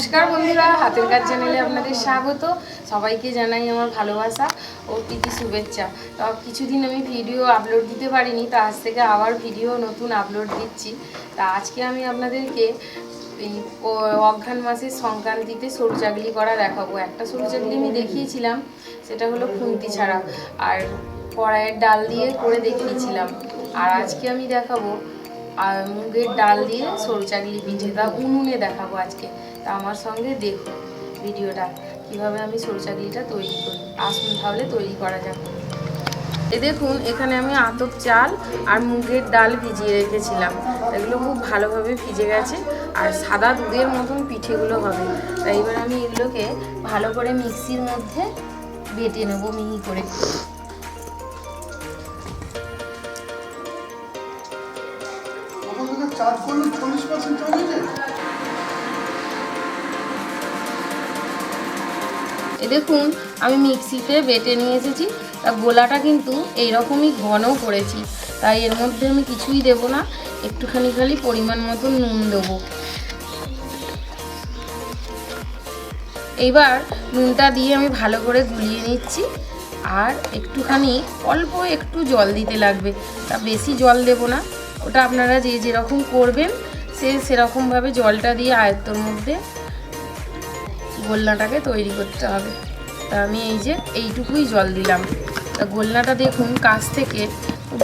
নমস্কার বন্ধুরা, হাতের কাজ চ্যানেলে আপনাদের স্বাগত। সবাইকে জানাই আমার ভালোবাসা ও প্রীতি শুভেচ্ছা। তো কিছুদিন আমি ভিডিও আপলোড দিতে পারিনি, তো আজ থেকে আবার ভিডিও নতুন আপলোড দিচ্ছি। তা আজকে আমি আপনাদেরকে এই অঘ্রাণ মাসের সংক্রান্তিতে সরু চাকলি করা দেখাবো। একটা সরু চাকলি আমি দেখিয়েছিলাম, সেটা হলো খুন্তি ছাড়া। আর কড়াইয়ের ডাল দিয়ে করে দেখিয়েছিলাম। আর আজকে আমি দেখাবো আর মুগের ডাল দিয়ে সরু চাকলি পিঠে তা উনুনে দেখাবো আজকে। তা আমার সঙ্গে দেখুন ভিডিওটা, কীভাবে আমি সরু চাকলিটা তৈরি করি। আসুন তাহলে তৈরি করা যাক। এ দেখুন, এখানে আমি আতপ চাল আর মুগের ডাল ভিজিয়ে রেখেছিলাম। এগুলো খুব ভালোভাবে ভিজে গেছে আর সাদা দুধের মতন পিঠেগুলো হবে। তাই এবার আমি এগুলোকে ভালো করে মিক্সির মধ্যে বেটে নেব মিহি করে। চার্জ করলে চল্লিশ পার্সেন্ট চলে যায়। এ দেখুন, আমি মিক্সিতে বেটে নিয়ে এসেছি, তা গোলাটা কিন্তু এইরকমই ঘন করেছি, তাই এর মধ্যে আমি কিছুই দেব না, একটুখানি খালি পরিমাণ মতো নুন দেবো। এইবার নুনটা দিয়ে আমি ভালো করে গুলিয়ে নিচ্ছি, আর একটুখানি অল্প একটু জল দিতে লাগবে, তা বেশি জল দেব না। ওটা আপনারা যে যেরকম করবেন, সে সেরকমভাবে জলটা দিয়ে আয়ত্তর মধ্যে গোল্লাটাকে তৈরি করতে হবে। তা আমি এই যে এইটুকুই জল দিলাম। তা গোল্লাটা দেখুন কাছ থেকে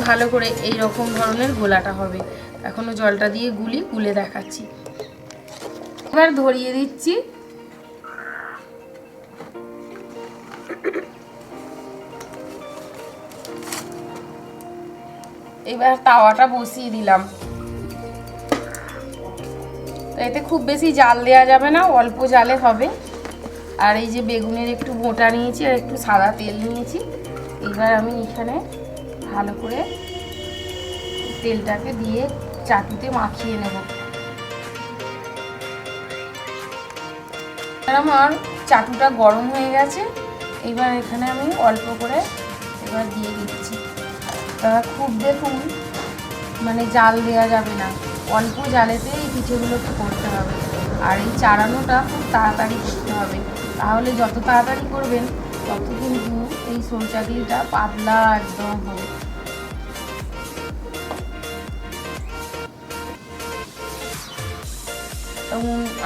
ভালো করে এই রকম ধরনের গোলাটা হবে। এখনও জলটা দিয়ে গুলি, গুলে দেখাচ্ছি। এবার ধরিয়ে দিচ্ছি। এবার তাওয়াটা বসিয়ে দিলাম। তো এতে খুব বেশি জাল দেওয়া যাবে না, অল্প জালে হবে। আর এই যে বেগুনের একটু মোটা নিয়েছি আর একটু সাদা তেল নিয়েছি। এবার আমি এখানে ভালো করে তেলটাকে দিয়ে চাটুতে মাখিয়ে নেব। আমার চাটুটা গরম হয়ে গেছে। এবার এখানে আমি অল্প করে এবার দিয়ে দিচ্ছি। খুব দেখুন মানে জাল দেওয়া যাবে না। অল্প জালেতে এই পিঠেগুলো করতে হবে। আর এই চারানোটা খুব তাড়াতাড়ি করতে হবে। তাহলে যত তাড়াতাড়ি করবেন, তত কিন্তু এই সরচাকলিটা পাতলা একদম হবে।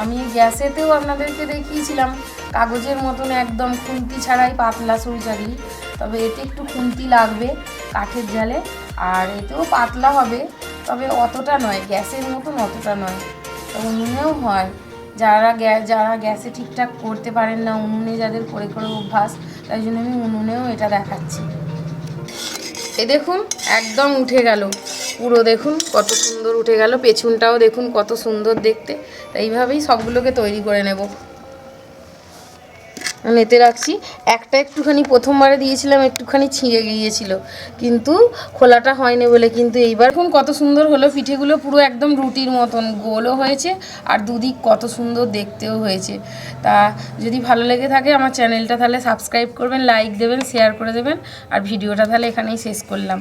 আমি গ্যাসেতেও আপনাদেরকে দেখিয়েছিলাম, কাগজের মতন একদম খুন্তি ছাড়াই পাতলা সরচাকলি তবে এতে একটু খুন্তি লাগবে। কাঠের জালে। আর এতেও পাতলা হবে, তবে অতটা নয়, গ্যাসের মতন অতটা নয়। উনুনেও হয়। যারা যারা গ্যাসে ঠিকঠাক করতে পারেন না, উনুনে যাদের করে করে অভ্যাস, তাই জন্য আমি উনুনেও এটা দেখাচ্ছি। এ দেখুন, একদম উঠে গেল। পুরো দেখুন, কত সুন্দর উঠে গেল। পেছনটাও দেখুন, কত সুন্দর দেখতে। তা এইভাবেই সবগুলোকে তৈরি করে নেব। নেতে রাখছি। একটা একটুখানি প্রথমবারে দিয়েছিলাম, একটুখানি ছিঁড়ে গিয়েছিল। কিন্তু খোলাটা হয়নি বলে কিন্তু এইবার এখন কত সুন্দর হলো, পিঠেগুলো পুরো একদম রুটির মতন, গোলও হয়েছে আর দুদিক কত সুন্দর দেখতেও হয়েছে। তা যদি ভালো লেগে থাকে আমার চ্যানেলটা তাহলে সাবস্ক্রাইব করবেন, লাইক দেবেন, শেয়ার করে দেবেন। আর ভিডিওটা তাহলে এখানেই শেষ করলাম।